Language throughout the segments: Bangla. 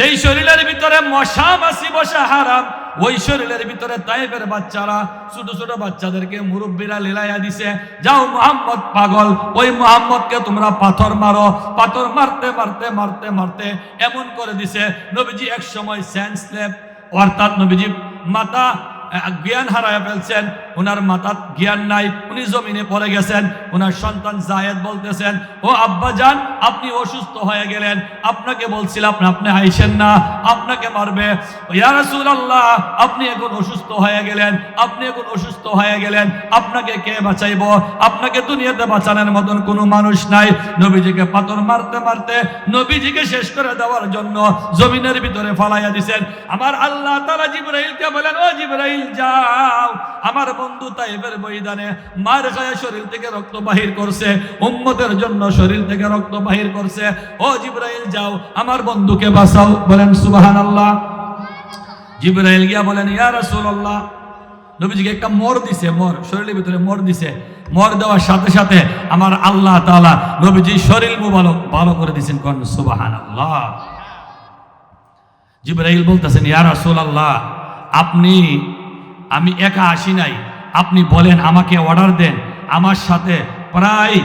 যেই শরীরের ভিতরে মশা মাসি বসা, হারাম, ওই শরীরের ভিতরে তাইফের বাচ্চারা, ছোট ছোট বাচ্চাদেরকে মুরব্বীরা লীলাইয়া দিছে, যাও মোহাম্মদ পাগল, ওই মোহাম্মদকে তোমরা পাথর মারো। পাথর মারতে মারতে মারতে মারতে এমন করে দিছে, নবীজি, এক সময় সেন্সলেপ অর্থাৎ নবীজি মাতা জ্ঞান হারায় ফেলছেন ওনার মাথার জ্ঞান নাই, উনি জমিনে পড়ে গেছেন ওনার সন্তান জায়েদ বলতেছেন, ও আব্বা যান আপনি অসুস্থ হয়ে গেলেন, আপনাকে বলছিলাম, আপনি আইসেন না, আপনাকে মারবে। ইয়া রাসূলুল্লাহ, আপনি এখন অসুস্থ হয়ে গেলেন, আপনি এখন অসুস্থ হয়ে গেলেন, আপনাকে কে বাঁচাইবো? আপনাকে দুনিয়াতে বাঁচানোর মতন কোনো মানুষ নাই। নবীজিকে পাথর মারতে মারতে নবীজিকে শেষ করে দেওয়ার জন্য জমিনের ভিতরে ফালাইয়া দিছেন। আমার আল্লাহ তাআলা জিবরাইলকে বলেন, ও জিবরাইল যাও। আমার বন্ধু তাইবের ময়দানে মার খায়া শরীর থেকে রক্ত বাহির করছে, উম্মতের জন্য শরীর থেকে রক্ত বাহির করছে। ও জিবরাইল, যাও, আমার বন্ধুকে বাঁচাও, বলেন সুবহানাল্লাহ। জিবরাইল গিয়া বলেন, ইয়া রাসূলুল্লাহ। নবীজিকে একটা মর দিছে, মর, শরীরের ভিতরে মর দিছে। মর দেওয়ার সাথে সাথে আমার আল্লাহ তাআলা নবীজি শরীর মুবারক ভালো করে দিয়েছেন, কোন সুবহানাল্লাহ। জিবরাইল বলতেছেন, ইয়া রাসূলুল্লাহ, আপনি আমি একা আসি নাই। আপনি বলেন, আমাকে অর্ডার দেন। আমার সাথে প্রায়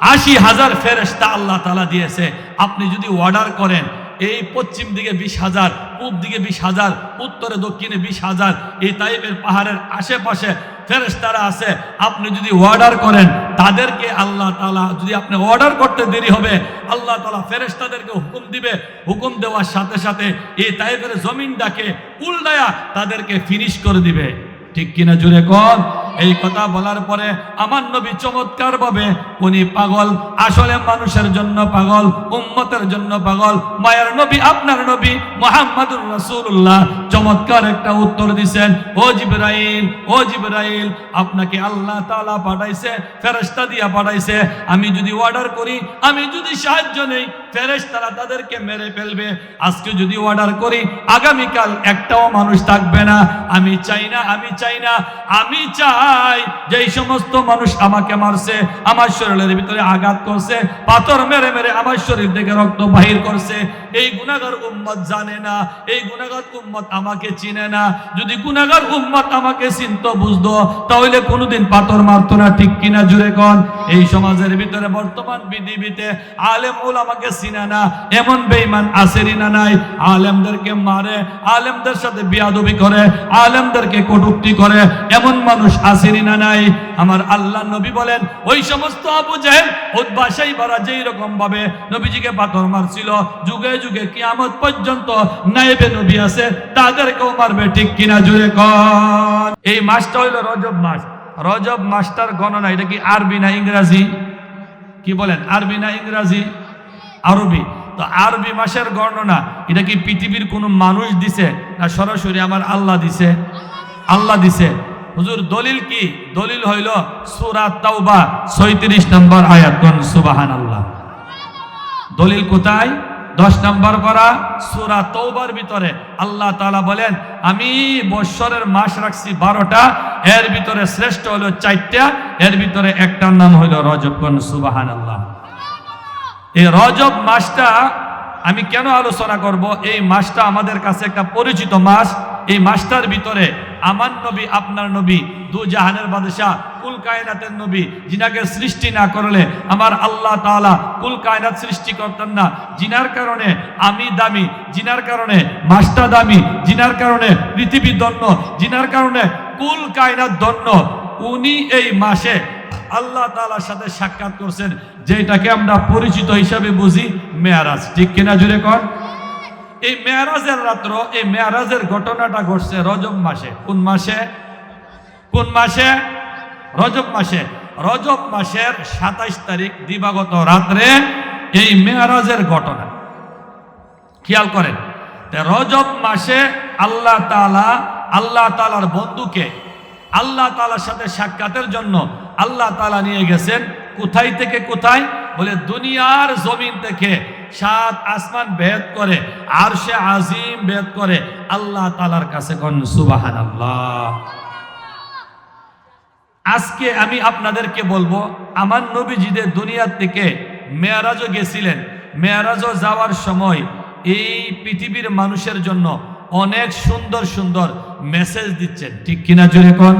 আশি হাজার ফেরেস্তা আল্লাহ তালা দিয়েছে। আপনি যদি অর্ডার করেন এই পশ্চিম দিকে বিশ হাজার, পূব দিকে বিশ হাজার, উত্তরে, দক্ষিণে বিশ হাজার, এই তাইবের পাহাড়ের আশেপাশে ফেরেস্তারা আছে। আপনি যদি অর্ডার করেন, তাদেরকে আল্লাহ তালা যদি আপনি অর্ডার করতে দেরি হবে, আল্লাহ তালা ফেরেস্তাদেরকে হুকুম দিবে। হুকুম দেওয়ার সাথে সাথে এই তাইবের জমিনটাকে উল্টায়া তাদেরকে ফিনিশ করে দিবে। ঠিক কিনা জুড়ে কন? এই কথা বলার পরে আমার নবী চমৎকার ভাবে উনি পাগল, আসলে মানুষের জন্য পাগল, উম্মতের জন্য পাগল, মায়ের নবী, আপনার নবী মোহাম্মদুর রাসূলুল্লাহ। চমৎকার একটা উত্তর দিছেন, ও জিবরাইল ও জিবরাইল, আপনাকে আল্লাহ তাআলা পাঠাইছে, ফেরেশতা দিয়া পাঠাইছে, আমি যদি অর্ডার করি, আমি যদি সাহায্য নেই, ফেরেশতারা তাদেরকে মেরে ফেলবে। আজকে যদি অর্ডার করি, আগামীকাল একটাও মানুষ থাকবে না। আমি চাই না, আমি চাই না, আমি চাই যে এই সমস্ত মানুষ আমাকে মারছে, আমার শরীরের ভিতরে আঘাত করছে, পাথর মেরে মেরে আমার শরীর থেকে রক্ত বাহির করছে, এই গুনাগার উম্মত জানে না, এই গুনাগার উম্মত আমাকে চিনে না। যদি গুনাগার উম্মত আমাকে চিনত, বুঝতো, তাহলে কোনোদিন পাথর মারতো না, ঠিক কিনা জুড়ে কন? এই সমাজের ভিতরে বর্তমান পৃথিবীতে আলেম উল আমাকে চিনে না, এমন বেঈমান আসেরি না নাই? আলেমদেরকে মারে, আলেমদের সাথে বিয়াদবি করে, আলেমদেরকে কটুক্তি করে, এমন মানুষ আসেনি না নাই? আমার আল্লাহ নবী বলেন, ওই সমস্ত আবু জাহেল যেই রকম ভাবে নবীজিকে পাথর মারছিল, যুগে যুগে কিয়ামত পর্যন্ত নাইবে নবী আছে, তাদেরকেও মারবে, ঠিক কিনা জুড়ে এই মাসটা হইল রজব মাস। রজব গণনা, এটা কি আরবি না ইংরাজি? কি বলেন, আরবি না ইংরাজি? আরবি। তো আরবি মাসের গণনা, এটা কি পৃথিবীর কোনো মানুষ দিছে, না সরাসরি আমার আল্লাহ দিছে? আল্লাহ দিছে। হুজুর দলিল কি? দলিল হইল সূরা তাওবা 36 নম্বর আয়াত সুবাহান আল্লাহ দলিল কোথায়? দশ নম্বর করা সুরা তৌবার ভিতরে। আল্লাহ তাআলা বলেন, আমি বৎসরের মাস রাখছি বারোটা, এর ভিতরে শ্রেষ্ঠ হলো চারটা, এর ভিতরে একটার নাম হইল রজব সুবাহান আল্লাহ এই রজব মাসটা আমি কেন আলোচনা করব? এই মাসটা আমাদের কাছে একটা পরিচিত মাস। এই মাসটার ভিতরে আমার নবী, আপনার নবী, দু জাহানের বাদশাহ, কুল কায়নাতের নবী যিনাকে সৃষ্টি না করলে আমার আল্লাহ তাআলা কুল কায়নাত সৃষ্টি করতেন না। জিনার কারণে আমি দামি, জিনার কারণে মাসটা দামি, জিনার কারণে পৃথিবী দন্য জিনার কারণে কুল কায়নাত দন্য উনি এই মাসে আল্লাহ তাআলার সাথে সাক্ষাৎ করছেন, যেটাকে আমরা পরিচিত হিসাবে বুঝি মেয়ারাজ। ঠিক কিনা জুড়ে কর এই মেয়ারাজের রাত্র, এই মেয়ারাজের ঘটনাটা ঘটছে রজব মাসে। কোন মাসে? কোন মাসে? রজব মাসে। রজব মাসের সাতাইশ তারিখ দিবাগত রাত্রে এই মেয়ারাজের ঘটনা। খেয়াল করেন রজব মাসে আল্লাহ তালা আল্লাহ তাআলার বন্ধুকে, আল্লাহ তাআলার সাথে সাক্ষাতের জন্য আল্লাহ তালা নিয়ে গেছেন কোথায় থেকে কোথায়? বলে দুনিয়ার জমিন থেকে। সাত আসমান ভেদ করে আর সে আজিম ভেদ করে, আল্লাহ তাআলার কাছে কোন সুবাহান আল্লাহ আজকে আমি আপনাদেরকে বলব, আমার নবীজিদের দুনিয়ার থেকে মেয়ারাজও গেছিলেন। মেয়ারাজও যাওয়ার সময় এই পৃথিবীর মানুষের জন্য অনেক সুন্দর সুন্দর মেসেজ দিচ্ছেন। ঠিক কিনা জোরে কোন?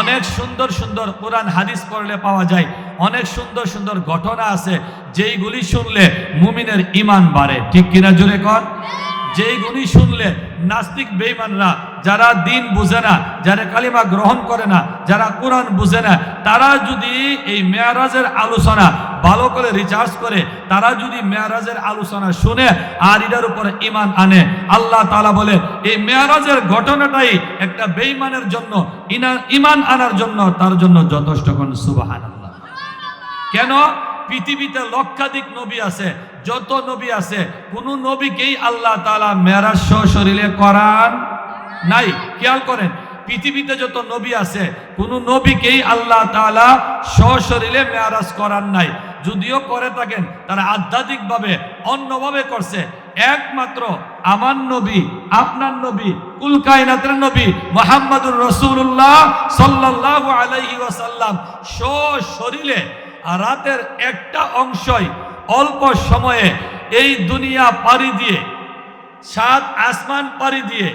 অনেক সুন্দর সুন্দর কোরআন হাদিস পড়লে পাওয়া যায়। অনেক সুন্দর সুন্দর ঘটনা আছে, যেইগুলি শুনলে মুমিনের ইমান বাড়ে। ঠিক কিনা জোরে কন যেইগুলি শুনলে নাস্তিক বেঈমানরা যারা দিন বুঝে না, যারা কালিমা গ্রহণ করে না, যারা কোরআন বুঝে না, তারা যদি এই মেয়ারাজের আলোচনা ভালো করে রিচার্জ করে, তারা যদি মেয়ারাজের আলোচনা শুনে আর এটার উপরে ইমান আনে, আল্লাহ তালা বলে এই মেয়ারাজের ঘটনাটাই একটা বেঈমানের জন্য ইমান আনার জন্য, তার জন্য যথেষ্ট কোন সুবহানাল্লাহ। কেন? পৃথিবীতে লক্ষাধিক নবী আছে, যত নবী আছে, কোন নবীকেই আল্লাহ তাআলা মেরাজ শরীরে করান নাই। খেয়াল করেন, পৃথিবীতে যত নবী আছে, কোন নবীকেই আল্লাহ তাআলা সশরীরে মেয়ারাজ করার নাই। যদিও করে থাকেন, তারা আধ্যাত্মিকভাবে, অন্যভাবে করছে। একমাত্র আমার নবী, আপনার নবী, কুল কায়নাতের নবী মোহাম্মদুর রসুল্লাহ সাল্লাল্লাহু আলাইহি ওয়াসাল্লাম সশরীরে আর রাতের একটা অংশই অল্প সময়ে এই দুনিয়া পাড়ি দিয়ে, সাত আসমান পাড়ি দিয়ে,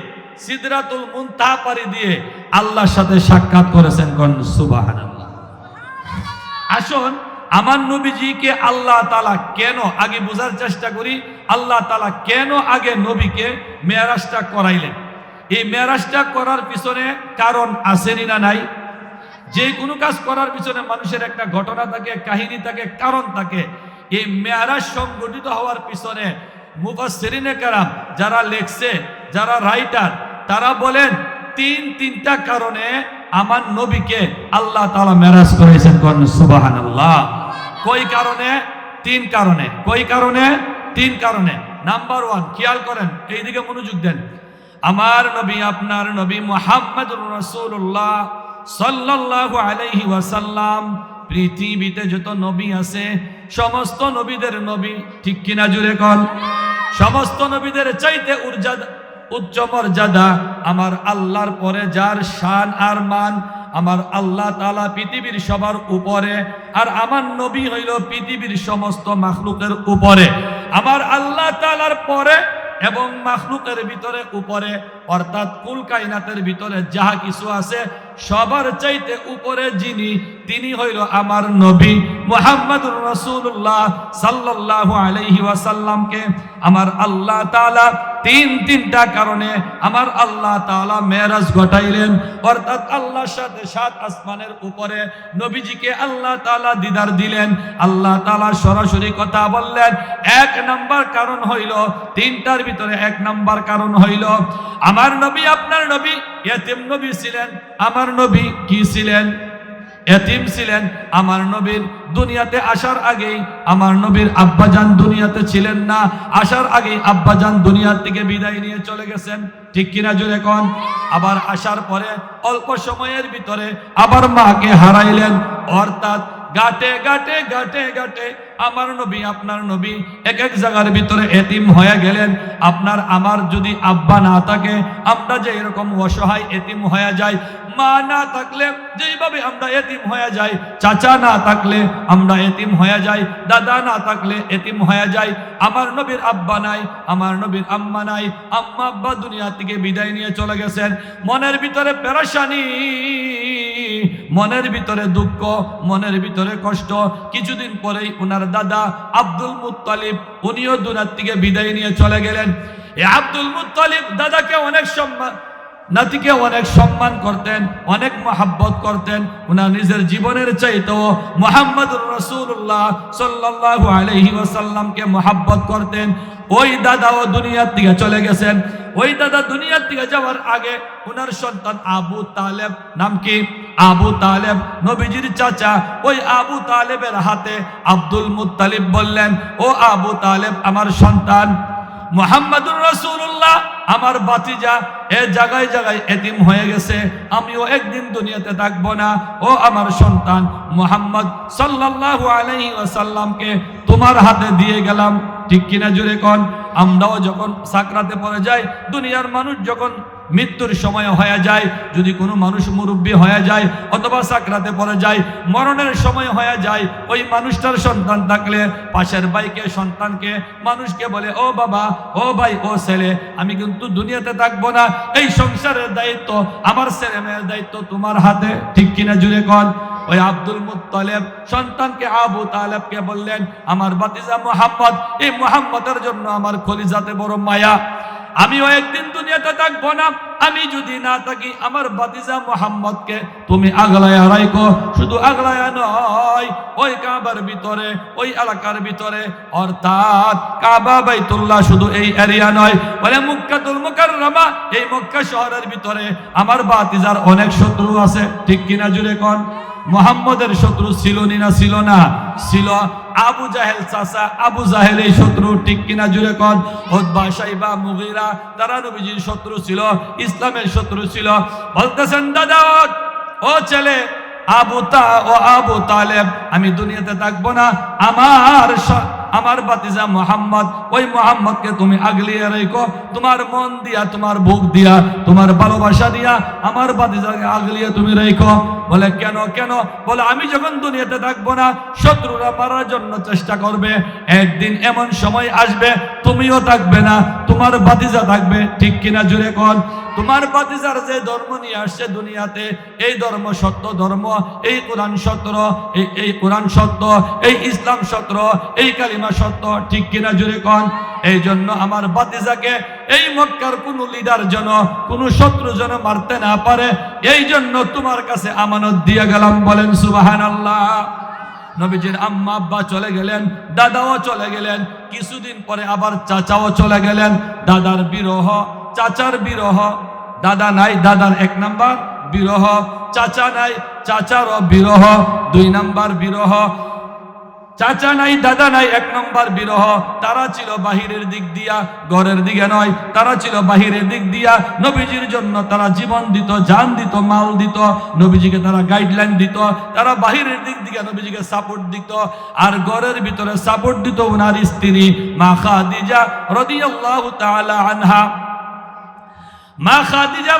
সিদরাতুল মুনতাহা পাড়ি দিয়ে আল্লাহর সাথে সাক্ষাৎ করেছেন কোন? সুবহানাল্লাহ। আসুন, আমার নবীজিকে আল্লাহ তালা কেন আগে বোঝার চেষ্টা করি? আল্লাহ তালা কেন আগে নবীকে মেয়ারাজটা করাইলেন? এই মেয়ারাজটা করার পিছনে কারণ আসেনি না নাই? যে কোনো কাজ করার পিছনে মানুষের একটা ঘটনা থাকে, কাহিনী থাকে, কারণ থাকে। এই মেয়ারাজ সংগঠিত হওয়ার পিছনে মুফাসসিরিনে কারাম যারা লেখছে, যারা রাইটার, তারা বলেন, তিন তিনটা কারণে আমার নবীকে আল্লাহ তাআলা মেরাজ করেছেন কোন? সুবহানাল্লাহ। কই কারণে? তিন কারণে। কই কারণে? তিন কারণে। নাম্বার ওয়ান, খেয়াল করেন, এইদিকে মনোযোগ দেন। আমার নবী, আপনার নবী মোহাম্মদুর রাসূলুল্লাহ সাল্লাল্লাহু আলাইহি ওয়াসাল্লাম, পৃথিবীতে যত নবী আছে, সমস্ত নবীদের নবী, ঠিক কিনা জুড়ে কন? সমস্ত নবীদের চাইতে উর্জাদা, উচ্চ মর্যাদা আমার আল্লাহর পরে, যার শান আর মান আমার আল্লাহ তালা পৃথিবীর সবার উপরে, আর আমার নবী হইল পৃথিবীর সমস্ত মাখলুকের উপরে। আমার আল্লাহ তালার পরে এবং মাখলুকের ভিতরে উপরে, অর্থাৎ কুল কাইনাতের ভিতরে যাহা কিছু আছে সবার চাইতে উপরে যিনি, তিনি হইল আমার নবী মোহাম্মদুর রসুল্লাহ সাল্লাল্লাহু আলাইহি ওয়াসাল্লামকে। আমার আল্লাহ তাআলা তিন তিনটা কারণে আমার আল্লাহ তাআলা মেরাজ ঘটাইলেন। অর্থাৎ আল্লাহর সাথে সাত আসমানের উপরে নবীজিকে আল্লাহ তাআলা দিদার দিলেন। আল্লাহ তাআলা সরাসরি কথা বললেন। এক নাম্বার কারণ হইল, তিনটার ভিতরে এক নাম্বার কারণ হইল, আমার নবী আপনার নবী এতিম নবী ছিলেন, আমার নবী কি ছিলেন? এতিম ছিলেন, আমার নবীর দুনিয়াতে আসার আগেই আমার নবীর আব্বাজান দুনিয়াতে ছিলেন না। আসার আগেই আব্বাজান দুনিয়ার থেকে বিদায় নিয়ে চলে গেছেন। ঠিক কিনা জোরে কন? আবার আসার পরে অল্প সময়ের ভিতরে আবার মাকে হারাইলেন। অর্থাৎ গাটে গাটে গাটে গাটে আমার নবী, আপনার নবী এক এক জায়গার ভিতরে এতিম হয়ে গেলেন। আপনার, আমার যদি আব্বা না থাকে, আমরা যে এরকম অসহায় এতিম হয়ে যাই মা না থাকলে যেইভাবে আমরা এতিম হয়ে যাই, চাচা না থাকলে আমরা এতিম হয়ে যাই, দাদা না থাকলে এতিম হয়ে যাই, আমার নবীর আব্বা নাই, আমার নবীর আম্মা নাই, আম্মা আব্বা দুনিয়া থেকে বিদায় নিয়ে চলে গেছেন। মনের ভিতরে পেরাশানি, মনের ভিতরে দুঃখ, মনের ভিতরে কষ্ট। কিছুদিন পরেই ওনার দাদা আব্দুল মুত্তালিব, উনিও দুনিয়ার থেকে বিদায় নিয়ে চলে গেলেন। এই আব্দুল মুত্তালিব দাদাকে অনেক সম্মান নাতিকে অনেক সম্মান করতেন, অনেক মহাব্বত করতেন। ওনার নিজের জীবনের চাইতেও মোহাম্মদুর রসুল্লাহ সাল্লাল্লাহু আলাইহি ওয়াসাল্লামকে মহাব্বত করতেন। ওই দাদাও দুনিয়ার দিকে চলে গেছেন। ওই দাদা দুনিয়ার দিকে যাওয়ার আগে ওনার সন্তান আবু তালেব, নাম কি? আবু তালেব। নবীজির চাচা ওই আবু তালেবের হাতে আব্দুল মুত্তালিব বললেন, ও আবু তালেব, আমার সন্তান। মোহাম্মদুর রসুল্লাহ আমার বাতিজা এ জায়গায় জায়গায় এতিম হয়ে গেছে, আমিও একদিন দুনিয়াতে থাকব না। ও আমার সন্তান মোহাম্মদ সাল্লাহ আলহি ওয়াসাল্লামকে তোমার হাতে দিয়ে গেলাম। ঠিক কিনা জুড়ে কন? আমরাও যখন সাকরাতে পড়ে যাই, দুনিয়ার মানুষ যখন মৃত্যুর সময় হয়ে যায়, যদি কোনো মানুষ মুরব্বী হয়ে যায় অথবা সাকরাতে পড়ে যায়, মরণের সময় হয়ে যায়, ওই মানুষটার সন্তান থাকলে, পাশের ভাইকে, সন্তানকে মানুষকে বলে, ও বাবা, ও ভাই, ও ছেলে, আমি কিন্তু দুনিয়াতে থাকব না। এই সংসারের দায়িত্ব আমার ছেলে মেয়ের দায়িত্ব তোমার হাতে। ঠিক কিনা জুড়ে কন? ওই আব্দুল মুত্তালেব সন্তানকে আবু তালেবকে বললেন, আমার বাতিজা মোহাম্মদ, এই মোহাম্মদের জন্য আমার খলিজাতে বড় মায়া। আমিও একদিন দুনিয়াতে থাকব না। আমি যদি না থাকি, আমার বাতিজা মোহাম্মদকে তুমি আগলায়া রাইকো শুধু আগলায়া নয়, ওই কাবার ভিতরে, ওই এলাকার ভিতরে, অর্থাৎ কাবা বাইতুল্লাহ শুধু এই এরিয়া নয়। বলে মুক্কাতুল মুকাররমা, এই মক্কা শহরের ভিতরে আমার বাতিজার অনেক শত্রু আছে। ঠিক কিনা জুড়ে কোন? মোহাম্মদের শত্রু ছিল না ছিল না। ছিল আবু জাহেল চাচা, আবু জাহেল এই শত্রু, ঠিক কিনা জুড়ে কন? ওদবা সাইবা, মুগিরা, তারা নবীজির শত্রু ছিল, ইসলামের শত্রু ছিল। বলতেছেন, দাদা, ও ছেলে, আবু তা, ও আবু তালেব, আমি দুনিয়াতে থাকব না। আমার আমার বাতিজা মোহাম্মদ, ওই মোহাম্মদকে তুমি আগলিয়ে রেখো। তোমার মন দিয়া, তোমার বুক দিয়া, তোমার ভালোবাসা দিয়া আমার বাতিজাকে আগলিয়ে তুমি রেখো। বলে, কেন কেন? বলে, আমি যখন দুনিয়াতে থাকব না, শত্রুরা মারার জন্য চেষ্টা করবে। একদিন এমন সময় আসবে, তুমিও থাকবে না, তোমার বাতিজা থাকবে। ঠিক কিনা জুড়ে কন? তোমার বাতিজার যে ধর্ম নিয়ে আসছে দুনিয়াতে, এই ধর্ম সত্য ধর্ম, এই কোরআন সত্য, এই কোরআন সত্য, এই ইসলাম সত্য, এই কালিমা সত্য, ঠিক কিনা জুড়ে কন? এই জন্য আমার বাতিজাকে এই মক্কার কোন লিডার যেন, কোন শত্রু যেন মারতে না পারে এই জন্য তোমার কাছে আমানত দিয়ে গেলাম, বলেন সুবাহান আল্লাহ নবীজির আম্মা, আব্বা চলে গেলেন, দাদাও চলে গেলেন, কিছুদিন পরে আবার চাচাও চলে গেলেন, দাদার বিরহ চাচার বিরহ। দাদা নাই, দাদার এক নাম্বার বিরহ। চাচা নাই, চাচারও বিরহ। দুই নাম্বার বিরহ। চাচা নাই, দাদা নাই, এক নম্বর বিরহ। তারা ছিল বাহিরের দিক দিয়া, ঘরের দিকে নয়, তারা ছিল বাহিরের দিক দিয়া। নবীজির জন্য তারা জীবন দিত, জান দিত, মাল দিত, নবীজিকে তারা গাইডলাইন দিত। তারা বাহিরের দিক দিয়ে নবীজিকে সাপোর্ট দিত। আর ঘরের ভিতরে সাপোর্ট দিত ওনার স্ত্রী মা খাদিজা রাদিয়াল্লাহু তাআলা আনহা। মা খাদিজা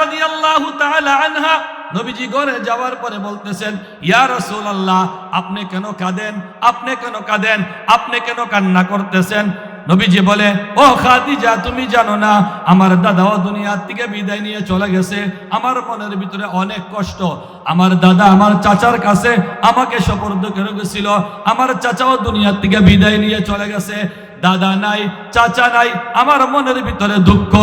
আনহা নবীজি যাওয়ার পরে বলতেছেন, ইয়া রাসূলুল্লাহ, আপনি কেন কাঁদেন? আপনি কেন কাঁদেন? আপনি কেন কান্না করতেছেন? নবীজি বলে, ও খাদিজা, তুমি জানো না, আমার দাদাও দুনিয়ার থেকে বিদায় নিয়ে চলে গেছে। আমার মনের ভিতরে অনেক কষ্ট। আমার দাদা আমার চাচার কাছে আমাকে সপর্দ করে গেছিল। আমার চাচাও দুনিয়ার থেকে বিদায় নিয়ে চলে গেছে। দাদা নাই, চাচা নাই, আমার মনের ভিতরে দুঃখ।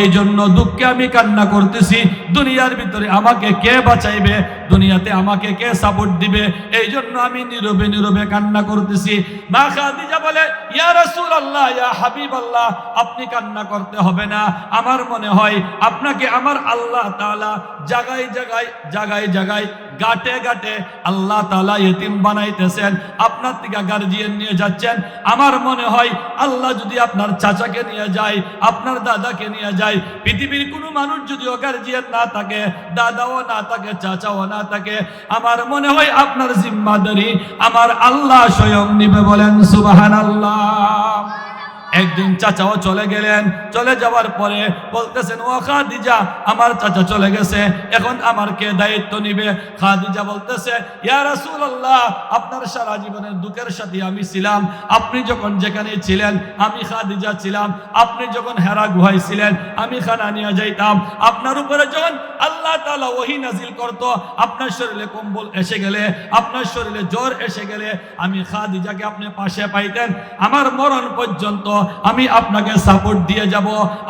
এই জন্য দুঃখে আমি কান্না করতেছি, দুনিয়ার ভিতরে আমাকে কে বাঁচাইবে, দুনিয়াতে আমাকে কে সাপোর্ট দিবে? এই জন্য আমি নীরবে নীরবে কান্না করতেছি। মা খাদিজা বলে ইয়া রাসূলুল্লাহ, ইয়া হাবিবাল্লাহ, আপনি কান্না করতে হবে না। আমার মনে হয় আপনাকে আমার আল্লাহ তাআলা জায়গায় জায়গায় জায়গায় জায়গায় গাটে গাটে আল্লাহ তাআলা ইতিম বানাইতেছেন। আপনার থেকে গার্জিয়ান নিয়ে যাচ্ছেন। আমার মনে হয় আল্লাহ যদি আপনার চাচাকে নিয়ে যায়, আপনার দাদাকে নিয়ে যায়, পৃথিবীর কোনো মানুষ যদি গার্জিয়ান না থাকে, দাদাও না থাকে, চাচাও না থাকে, আমার মনে হয় আপনার জিম্মাদারি আমার আল্লাহ স্বয়ং নিবে বলেন সুবাহান আল্লাহ Ah. একদিন চাচাও চলে গেলেন। চলে যাওয়ার পরে বলতেছেন, ও খাদিজা, আমার চাচা চলে গেছে। এখন আমার কে দায়িত্ব নিবে? খাদিজা বলতেছে, ইয়া রাসূলুল্লাহ, আপনার সারা জীবনের দুঃখের সাথে আমি ছিলাম। আপনি যখন যেখানে ছিলেন, আমি খাদিজা ছিলাম। আপনি যখন হেরা গুহায় ছিলেন, আমি খানা নিয়ে যাইতাম। আপনার উপরে যখন আল্লাহ তাআলা ওহী নাজিল করত, আপনার শরীরে কম্বল এসে গেলে, আপনার শরীরে জ্বর এসে গেলে, আমি খাদিজাকে আপনি পাশে পাইতেন। আমার মরণ পর্যন্ত আমি আপনাকে সাপোর্ট দিয়ে যাব।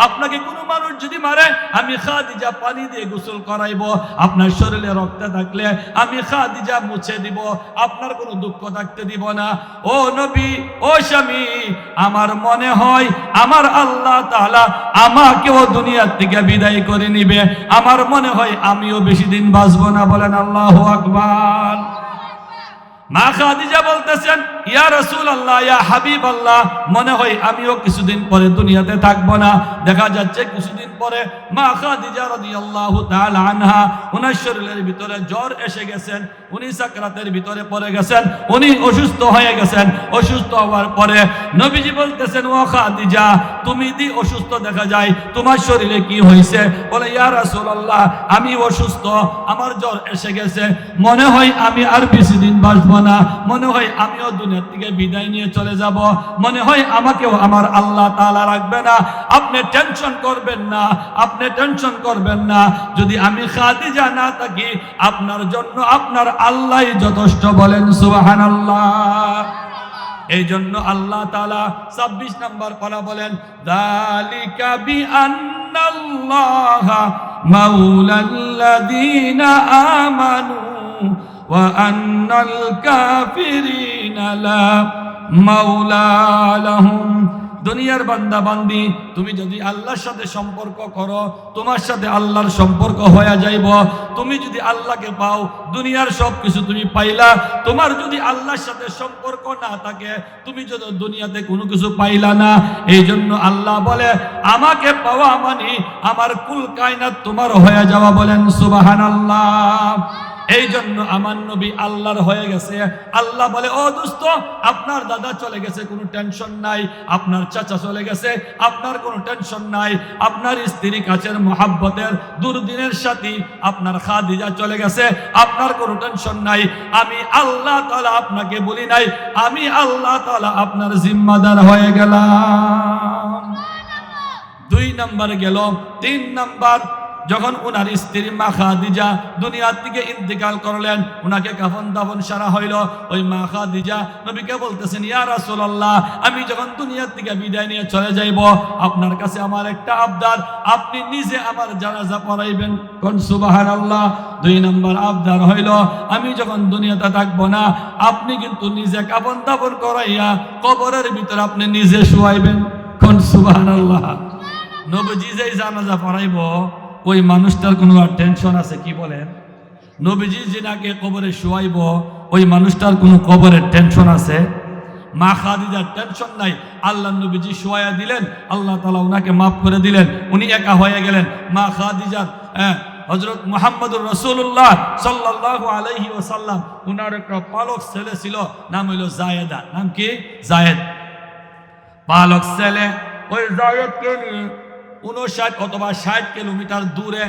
আপনাকে কোনো মানুষ যদি মারে, আমি খাদিজা পানি দিয়ে গোসল করাইব। আপনার শরীরে রক্ত থাকলে আমি খাদিজা মুছে দিব। আপনার কোনো দুঃখ থাকতে দিব না। ও নবী, ও স্বামী, আমার মনে হয় আমার আল্লাহ তাআলা আমাকেও দুনিয়ার থেকে বিদায় করে নিবে। আমার মনে হয় আমিও বেশি দিন বাঁচবো না বলেন আল্লাহ আকবার। মা খাদিজা বলতেছেন ইয়া রসুল আল্লাহ ইয়া হাবিব আল্লাহ মনে হয় আমিও কিছুদিন পরে দুনিয়াতে থাকব না। দেখা যাচ্ছে কিছুদিন পরে মা খাদিজা রাদিয়াল্লাহু তাআলা আনহা, উনার শরীরের ভিতরে জ্বর এসে গেছেন, উনি সাকরাতের ভিতরে পড়ে গেছেন, উনি অসুস্থ হয়ে গেছেন। অসুস্থ হওয়ার পরে নবীজি বলতেছেন, ও খাদিজা, তুমি দি অসুস্থ দেখা যায়, তোমার শরীরে কি হয়েছে বলে, ইয়া রাসূলুল্লাহ, আমি অসুস্থ, আমার জ্বর এসে গেছে। মনে হয় আমি আর বেশি দিন বাঁচবো না। মনে হয় আমিও দুনিয়ার থেকে বিদায় নিয়ে চলে যাব। মনে হয় আমাকেও আমার আল্লাহ তাআলা রাখবে না। আপনি টেনশন করবেন না, আপনি টেনশন করবেন না। যদি আমি খাদিজা না থাকি, আপনার জন্য আপনার আল্লাহই যথেষ্ট বলেন, সুবহানাল্লাহ। এই জন্য আল্লাহ তালা ছাব্বিশ নম্বর পারা বলেন যালিকা বি আমানু আন্নাল কাফিরিনা লা মাওলা লাহুম দুনিয়ার বান্দা বান্দি তুমি যদি আল্লাহর সাথে সম্পর্ক করো, তোমার সাথে আল্লাহর সম্পর্ক হয়ে যাইব। তুমি যদি আল্লাহকে পাও, দুনিয়ার সব কিছু তুমি পাইলা। তোমার যদি আল্লাহর সাথে সম্পর্ক না থাকে, তুমি যদি দুনিয়াতে কোনো কিছু পাইলা না এই জন্য আল্লাহ বলে, আমাকে পাওয়া মানে আমার কুল কায়নাত তোমার হয়ে যাওয়া। বলেন সুবাহান আল্লাহ এই জন্য আমার নবী আল্লাহর হয়ে গেছে। আল্লাহ বলে, ও দোস্ত, আপনার দাদা চলে গেছে, কোনো টেনশন নাই। আপনার চাচা চলে গেছে, আপনার কোনো টেনশন নাই। আপনার স্ত্রী কাছের মহাব্বতের দুর্দিনের সাথী, আপনার খাদিজা চলে গেছে, আপনার কোনো টেনশন নাই। আমি আল্লাহ তালা আপনাকে বলি নাই, আমি আল্লাহ তালা আপনার জিম্মাদার হয়ে গেলাম। দুই নাম্বার গেল, তিন নাম্বার যখন ওনার স্ত্রী মা খাদিজা দুনিয়ার থেকে ইন্তেকাল করলেন ওনাকে কাফন দাফন সারা হইল। ওই মা খাদিজা নবীকে বলতেছেন, ইয়া রাসূলুল্লাহ, আমি যখন দুনিয়ার থেকে বিদায় নিয়ে চলে যাইব, আপনার কাছে আমার একটা আবদার। আপনি নিজে আমার জানাজা পড়াইবেন। কোন সুবহানাল্লাহ? দুই নম্বর আবদার হইল, আমি যখন দুনিয়াতে থাকব না, আপনি কিন্তু নিজে কাফন দাফন করাইয়া কবরের ভিতরে আপনি নিজে শুয়াইবেন। কোন সুবহানাল্লাহ? নবীজি যেই জানাজা পড়াইব ওই মানুষটার কোনো টেনশন আছে, কি বলেন? নবীজি যিনাকে কবরে শুয়াইব, ওই মানুষটার কোনো কবরের টেনশন আছে? মা খাদিজার টেনশন নাই। আল্লাহ নবীজি শুয়াইয়া দিলেন, আল্লাহ তালা ওনাকে মাফ করে দিলেন, উনি একা হয়ে গেলেন। মা খাদিজার হ্যাঁ হজরত মোহাম্মদুর রসুল্লাহ সাল্লাহ আলহি ওসাল্লাম উনার একটা পালক ছেলে ছিল, নাম হইল জায়েদা। নাম কি? জায়েদ। পালক ছেলে। ওই জায়েদকে নিয়ে উনষাট অথবা ষাট কিলোমিটার দূরে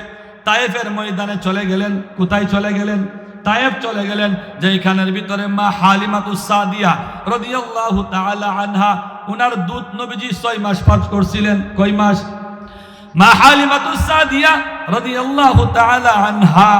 তায়েফের ময়দানে চলে গেলেন। কোথায় চলে গেলেন? তায়েফ চলে গেলেন যেখানের ভিতরে মা হালিমাতুস সাদিয়া রাদিয়াল্লাহু তাআলা আনহা, উনার দূত নবীজি ছয় মাস পাঠ করছিলেন। কয় মাস? মা হালিমাতুস সাদিয়া রাদিয়াল্লাহু তাআলা আনহা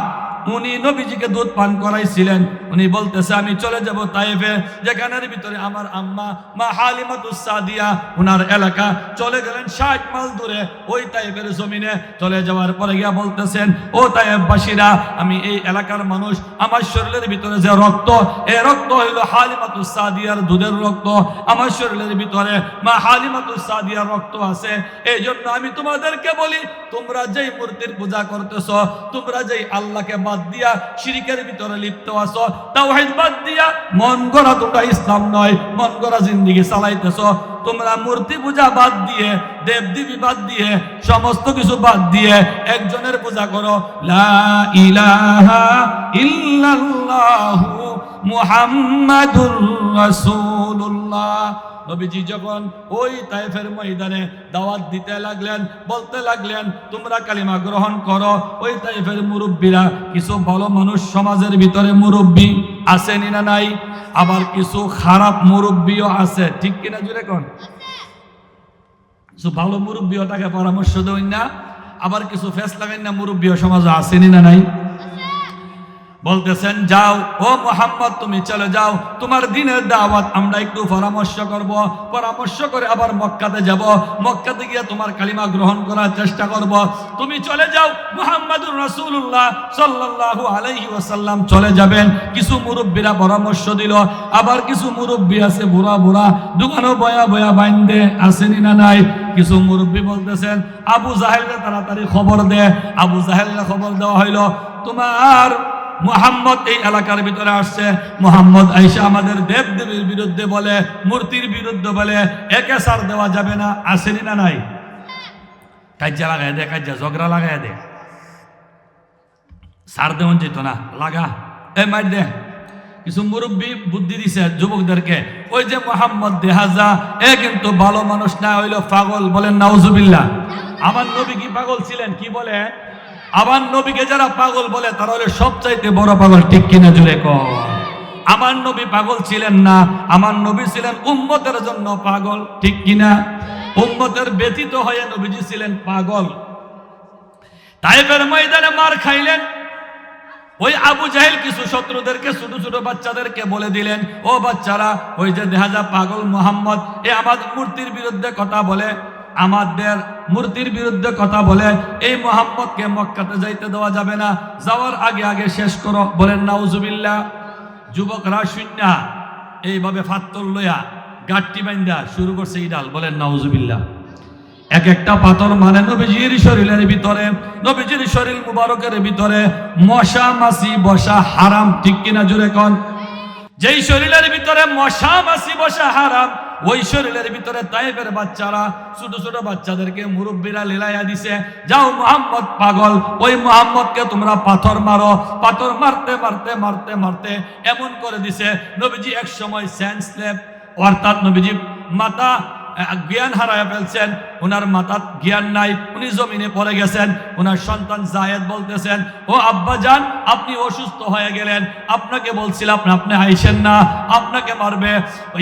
উনি নবীজিকে দুধ পান করাইছিলেন। উনি বলতেছে, আমি চলে যাব তাইফে, যেখানের ভিতরে আমার আম্মা মা হালিমাতুস সাদিয়া, উনার এলাকা। চলে গেলেন ষাট মাইল দূরে, ওই তাইফের জমিনে। চলে যাওয়ার পরে গিয়া বলতেছেন, ও তাইফবাসীরা, আমি এই এলাকার মানুষ। আমার শরীরের ভিতরে যে রক্ত, এই রক্ত হইল হালিমাতুস সাদিয়ার দুধের রক্ত। আমার শরীরের ভিতরে মা হালিমাতুস সাদিয়ার রক্ত আছে। এই জন্য আমি তোমাদেরকে বলি, তোমরা যেই মূর্তির পূজা করতেছ, তোমরা যেই আল্লাহকে বাদ দিয়া শিরিকের ভিতরে লিপ্ত আছো, তাওহীদ বাদ দিয়া মন গড়া তোমরা ইসলাম নয়, মন গড়া জিন্দেগি চালাইতেছ। তোমরা মূর্তি পূজা বাদ দিয়ে দেব দেবী বাদ দিয়ে, সমস্ত কিছু বাদ দিয়ে একজনের পূজা করো। লা ইলাহা ইল্লাল্লাহু মুহাম্মাদুর রাসূলুল্লাহ। নবীজি যখন ওই তাইফের ময়দানে দাওয়াত দিতে লাগলেন, বলতে লাগলেন, তোমরা কালিমা গ্রহণ করো। ওই তাইফের মুরব্বীরা কিছু ভালো মানুষ সমাজের ভিতরে মুরব্বী আসেনি না নাই? আবার কিছু খারাপ মুরব্বীও আছে। ঠিক কিনা জুড়ে কোন? কিছু ভালো মুরব্বীও তাকে পরামর্শ দেন না। আবার কিছু ফেস লাগাই না মুরব্বীও সমাজে আসেনি না নাই? বলতেছেন, যাও, ও মোহাম্মদ, তুমি চলে যাও। তোমার দিনের দাওয়াত আমরা একটু পরামর্শ করব। পরামর্শ করে আবার মক্কাতে যাব। মক্কাতে গিয়ে তোমার কালিমা গ্রহণ করার চেষ্টা করব। তুমি চলে যাও, মোহাম্মদুর রাসূলুল্লাহ সাল্লাল্লাহু আলাইহি ওয়াসাল্লাম চলে যাবেন। কিছু মুরব্বীরা পরামর্শ দিল। আবার কিছু মুরব্বী আছে, বুড়া বুড়া, দোকানও বয়া বয়া বাইন্দে আসেনি না নাই? কিছু মুরব্বী বলতেছেন, আবু জাহেলকে তাড়াতাড়ি খবর দে। আবু জাহেলকে খবর দেওয়া হইল, তোমার মোহাম্মদ এই এলাকার ভিতরে আসছে। মোহাম্মদ আইসা আমাদের দেব দেবীর বিরুদ্ধে বলে, মূর্তির বিরুদ্ধে বলে, একে সার দেওয়া যাবে না, আসেনি না নাই? কাজ্যা লাগাই দে, কাজ্যা, ঝগড়া লাগাই দে। সার দেওয়ান যেত না, লাগা। এ মার দে। কিছু মুরব্বী বুদ্ধি দিছে যুবকদেরকে, ওই যে মোহাম্মদ দেহাজা এ কিন্তু ভালো মানুষ না, হইল পাগল। বলেন, নাউজুবিল্লাহ। আমার নবী কি পাগল ছিলেন? কি বলে আমার নবীকে যারা পাগল বলে, তারা হলে সবচাইতে বড় পাগল, ঠিক কিনা জুড়ে কর আমার নবী পাগল ছিলেন না, আমার নবী ছিলেন উম্মতের জন্য পাগল, ঠিক কিনা? উম্মতের ব্যতীত হয়ে নবীজি ছিলেন পাগল। তাইফের ময়দানে মার খাইলেন। ওই আবু জাহেল কিছু শত্রুদেরকে, ছোট ছোট বাচ্চাদেরকে বলে দিলেন, ও বাচ্চারা, ওই যে দেখা যা পাগল মোহাম্মদ, এ আমাদের মূর্তির বিরুদ্ধে কথা বলে। আমাদের মূর্তির বিরুদ্ধে কথা বলে, এই মোহাম্মদকে মক্কাতে যাইতে দেওয়া যাবে না। যাওয়ার আগে আগে শেষ করো। বলেন নাউজুবিল্লা যুবকরা শূন্য এইভাবে ফাত্তর লইয়া গাট্টি বাইন্দা শুরু করছে ইডাল। বলেন নাউজুবিল্লা এক একটা পাথর মানে নবীজির শরীরের ভিতরে, নবীজির শরীর মুবারকের ভিতরে, মশা মাছি বসা হারাম, ঠিক কিনা জুড়ে কন? যেই শরীরের ভিতরে মশা মাসি বসা, হারাম, ওই শরীরের ভিতরে তাইফের বাচ্চারা, ছোট ছোট বাচ্চাদেরকে মুরব্বীরা লীলাইয়া দিছে, যাও মোহাম্মদ পাগল, ওই মোহাম্মদকে তোমরা পাথর মারো। পাথর মারতে মারতে মারতে মারতে এমন করে দিছে, নবীজি এক সময় সেন্সলেপ অর্থাৎ নবীজি মাতা জ্ঞান হারায় ফেলছেন ওনার মাথার জ্ঞান নাই, উনি জমিনে পড়ে গেছেন ওনার সন্তান জায়েদ বলতেছেন, ও আব্বা যান আপনি অসুস্থ হয়ে গেলেন, আপনাকে বলছিলাম, আপনি আইসেন না, আপনাকে মারবে।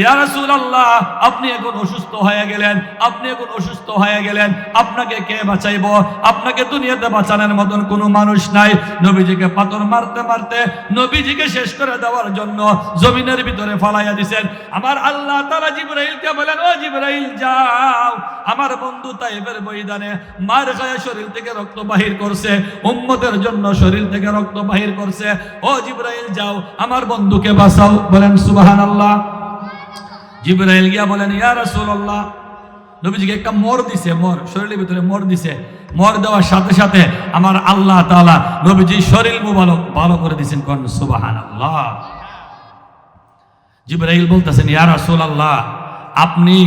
ইয়া রাসূলুল্লাহ, আপনি এখন অসুস্থ হয়ে গেলেন, আপনি এখন অসুস্থ হয়ে গেলেন, আপনাকে কে বাঁচাইবো? আপনাকে দুনিয়াতে বাঁচানোর মতন কোনো মানুষ নাই। নবীজিকে পাথর মারতে মারতে নবীজিকে শেষ করে দেওয়ার জন্য জমিনের ভিতরে ফালাইয়া দিছেন। আমার আল্লাহ তাআলা জিবরাইলকে বলেন, ও জিবরাইল যাও। আমার বন্ধু তাইফের ময়দানে মার খায়া শরীর থেকে রক্ত বাহির করছে, উম্মতের জন্য শরীর থেকে রক্ত বাহির করছে। ও জিবরাইল যাও, আমার বন্ধুকে বাঁচাও, বলেন সুবহানাল্লাহ। জিবরাইল গিয়া বলেন, ইয়া রাসূলুল্লাহ। নবীজিকে একটা মর দিছে, মর, শরীরের ভিতরে মর দিছে। মর দেওয়ার সাথে সাথে আমার আল্লাহ তাআলা নবীজি শরীর মুবারক ভালো করে দিছেন কোন সুবহানাল্লাহ। জিবরাইল বলতেছেন, ইয়া রাসূলুল্লাহ, আপনি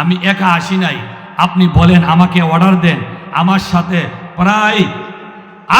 আমি একা আসি নাই। আপনি বলেন, আমাকে অর্ডার দেন। আমার সাথে প্রায়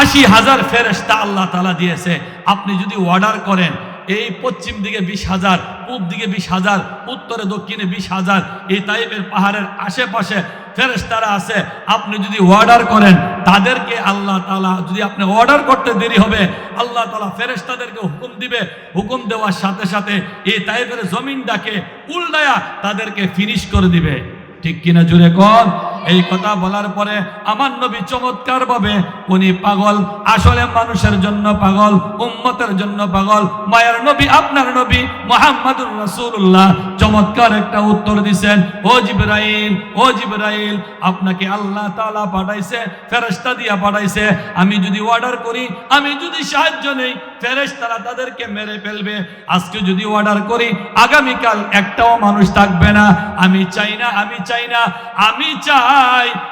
আশি হাজার ফেরেস্তা আল্লাহ তালা দিয়েছে। আপনি যদি অর্ডার করেন এই পশ্চিম দিকে বিশ হাজার, পূব দিকে বিশ হাজার, উত্তরে দক্ষিণে বিশ হাজার, এই তাইবের পাহাড়ের আশেপাশে ফেরেস্তারা আছে। আপনি যদি অর্ডার করেন, তাদেরকে আল্লাহ তালা যদি আপনি অর্ডার করতে দেরি হবে, আল্লাহ তালা ফেরেস্তাদেরকে হুকুম দিবে। হুকুম দেওয়ার সাথে সাথে এই তাইবের জমিনটাকে উল্টায়া তাদেরকে ফিনিশ করে দিবে। ঠিক কিনা জুড়ে কন? এই কথা বলার পরে আমার নবী চমৎকার ভাবে উনি পাগল, আসলে মানুষের জন্য পাগল, উম্মতের জন্য পাগল, মায়ের নবী, আপনার নবী মোহাম্মদুর রাসূলুল্লাহ। চমৎকার একটা উত্তর দিছেন, ও জিবরাইল ও জিবরাইল, আপনাকে আল্লাহ তাআলা পাঠাইছে, ফেরেশতা দিয়া পাঠাইছে, আমি যদি অর্ডার করি, আমি যদি সাহায্য নেই, ফেরেশতারা তাদেরকে মেরে ফেলবে। আজকে যদি অর্ডার করি, আগামীকাল একটাও মানুষ থাকবে না। আমি চাই না, আমি চাই না, আমি চাই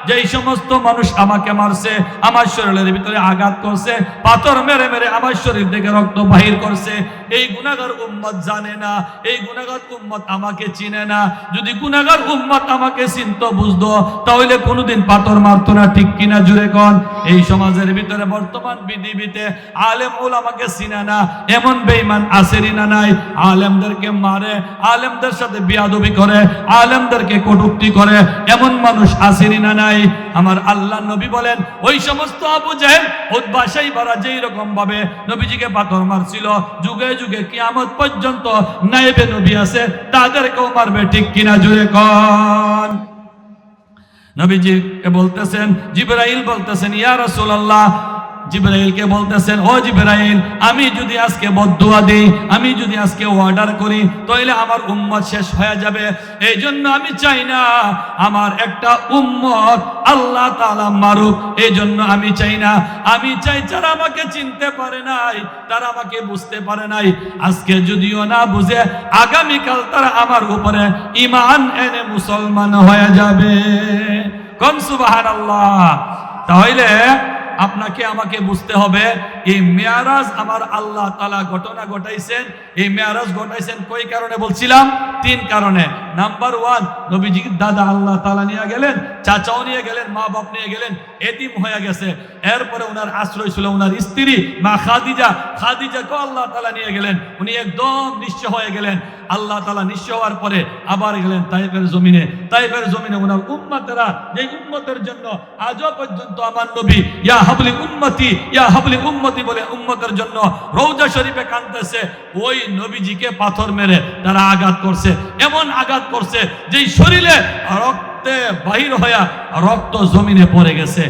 যে এই সমস্ত মানুষ আমাকে মারছে, আমার শরীরের ভিতরে আঘাত করছে, পাথর মেরে মেরে আমার শরীর থেকে রক্ত বাহির করছে, এই গুনাগার উম্মত জানে না, এই গুনাগার উম্মত আমাকে চিনে না। যদি গুনাগার উম্মত আমাকে চিনত, বুঝতো, তাহলে কোনোদিন পাথর মারতো না, ঠিক কিনা জুড়ে কন? এই সমাজের ভিতরে বর্তমান পৃথিবীতে আলেম আমাকে চিনে না, এমন বেঈমান আসেনি না নাই? আলেমদেরকে মারে, আলেমদের সাথে বিয়াদবি করে, আলেমদেরকে কটুক্তি করে, এমন মানুষ আসেনি না নাই? আমার আল্লাহ নবী বলেন, ওই সমস্ত আবু জাহেল যেই রকম ভাবে নবীজিকে পাথর মারছিল, যুগে যুগে কিয়ামত পর্যন্ত নাইবে নবী আছে, তাদেরকেও মারবে, ঠিক কিনা জুড়ে কন? নবীজিকে বলতেছেন, জিবরাইল বলতেছেন, ইয়া রাসূলুল্লাহ জিবরাইলকে বলতেছেন, ও জিবরাইল, আমি যদি আজকে বদুয়া দিই, আমি যদি আজকে অর্ডার করি তাহলে আমার উম্মত শেষ হয়ে যাবে। এই জন্য আমি চাই না আমার একটা উম্মত আল্লাহ তাআলা মারুক। এই জন্য আমি চাই না। আমি চাই যারা আমাকে চিনতে পারে নাই, তারা আমাকে বুঝতে পারে নাই। আজকে যদিও না বুঝে, আগামীকাল তারা আমার উপরে ইমান এনে মুসলমান হয়ে যাবে। কম সুবাহান আল্লাহ তাহলে আপনাকে, আমাকে বুঝতে হবে, এই মেয়ারাজ আমার আল্লাহ তালা ঘটনা ঘটাইছেন। এই মেয়ারাজ ঘটাইছেন কই কারণে বলছিলাম? তিন কারণে। নাম্বার ওয়ান নবীজি দাদা আল্লাহ তালা নিয়ে গেলেন, চাচাও নিয়ে গেলেন মা বাপ নিয়ে গেলেন, এতিম হয়ে গেছে। এরপরে ওনার আশ্রয় ছিল ওনার স্ত্রী, মা খাদিজা। খাদিজাকেও আল্লাহ তালা নিয়ে গেলেন। উনি একদম নিঃস্ব হয়ে গেলেন। আল্লাহ তালা নিঃস্ব হওয়ার পরে আবার গেলেন তাইফের জমিনে। তাইফের জমিনে ওনার উম্মতেরা যে উম্মতের জন্য আজও পর্যন্ত আমার নবী, ইয়া হাবলি উম্মতি, ইয়া হাবলি উম্মতি বলে উম্মতের জন্য রৌজা শরীফে কাঁদতেছে। ওই নবীজিকে পাথর মেরে তারা আঘাত করছে। এমন আঘাত করছে যেই শরীরে রক্তে বাহির হইয়া রক্ত জমিনে পড়ে গেছে।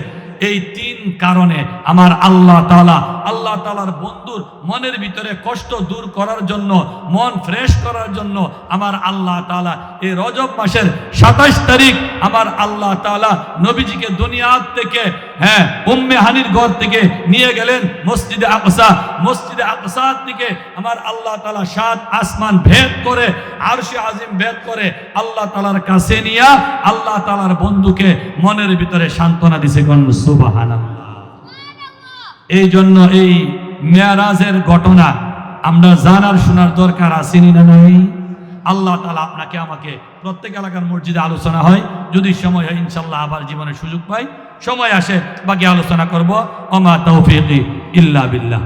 এই তিন কারণে আমার আল্লাহ তালা আল্লাহ তালার বন্ধুর মনের ভিতরে কষ্ট দূর করার জন্য, মন ফ্রেশ করার জন্য আমার আল্লাহ তালা এই রজব মাসের সাতাশ তারিখ আমার আল্লাহ তালা নবীজিকে দুনিয়ার থেকে হ্যাঁ উম্মে হানির ঘর থেকে নিয়ে গেলেন মসজিদে আকসা। মসজিদে আকসা থেকে আমার আল্লাহ তালা সাত আসমান ভেদ করে, আরশে আজিম ভেদ করে আল্লাহ তালার কাছে নিয়ে আল্লাহ তালার বন্ধুকে মনের ভিতরে সান্ত্বনা দিছে, কোন সুবহানাল্লাহ। এই জন্য এই মেয়ারাজের ঘটনা আমরা জানার শোনার দরকার আসেনি না নাই? আল্লাহ তালা আপনাকে, আমাকে প্রত্যেক এলাকার মসজিদে আলোচনা হয়। যদি সময় হয় ইনশাল্লাহ আবার জীবনের সুযোগ পাই। সময় আসে বাকি আলোচনা করব। অমা তৌফিক ইল্লা বিল্লাহ।